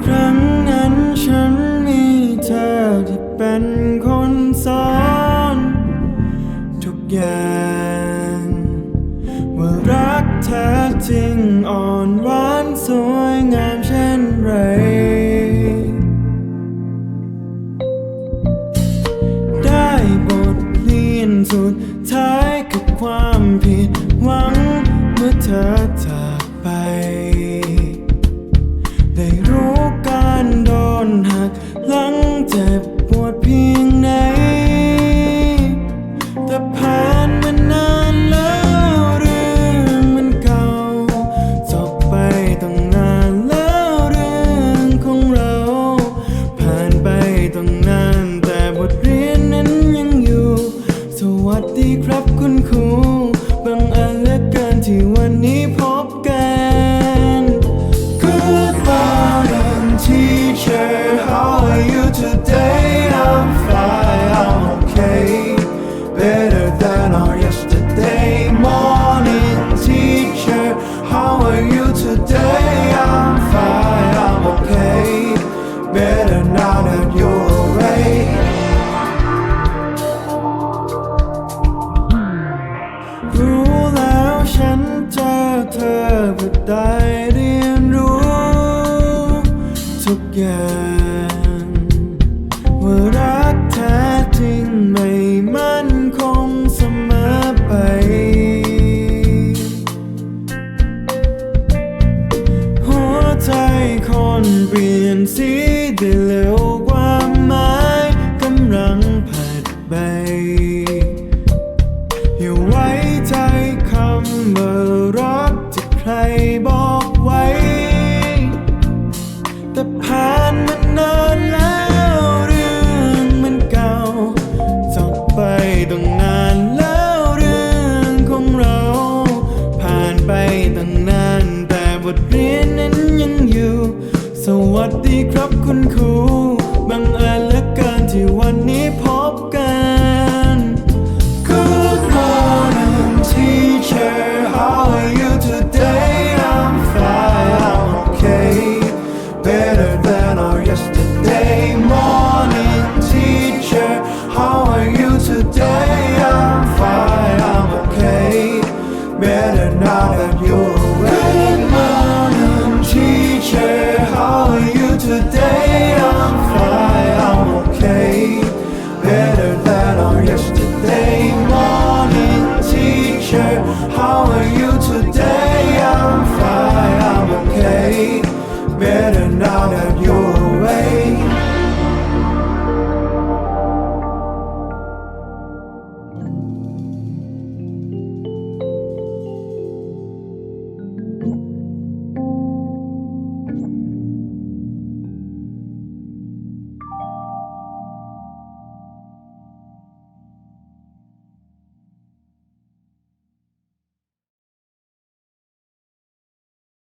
ครั้งนั้นฉันมีเธอที่เป็นคนสอนทุกอย่างว่ารักแท้จริงอ่อนหวานสวยงามเช่นไร ได้บทเรียนสุดท้ายกับความผิดหวังเมื่อเธอจาก รู้แล้วฉันเจอเธอเพื่อได้เรียนรู้ ทุกอย่างว่ารักแท้จริงไม่ คนเปลี่ยนสีได้เร็วกว่าไม้กำลังผัดใบอย่าไว้ใจคำเบอร์ ดีครับคุณครูบังเอิญเหลือเกินที่วันนี้พบกัน Good morning teacher how are you today I'm fine I'm okay better than our yesterday morning teacher how are you today today I'm fine, I'm okay.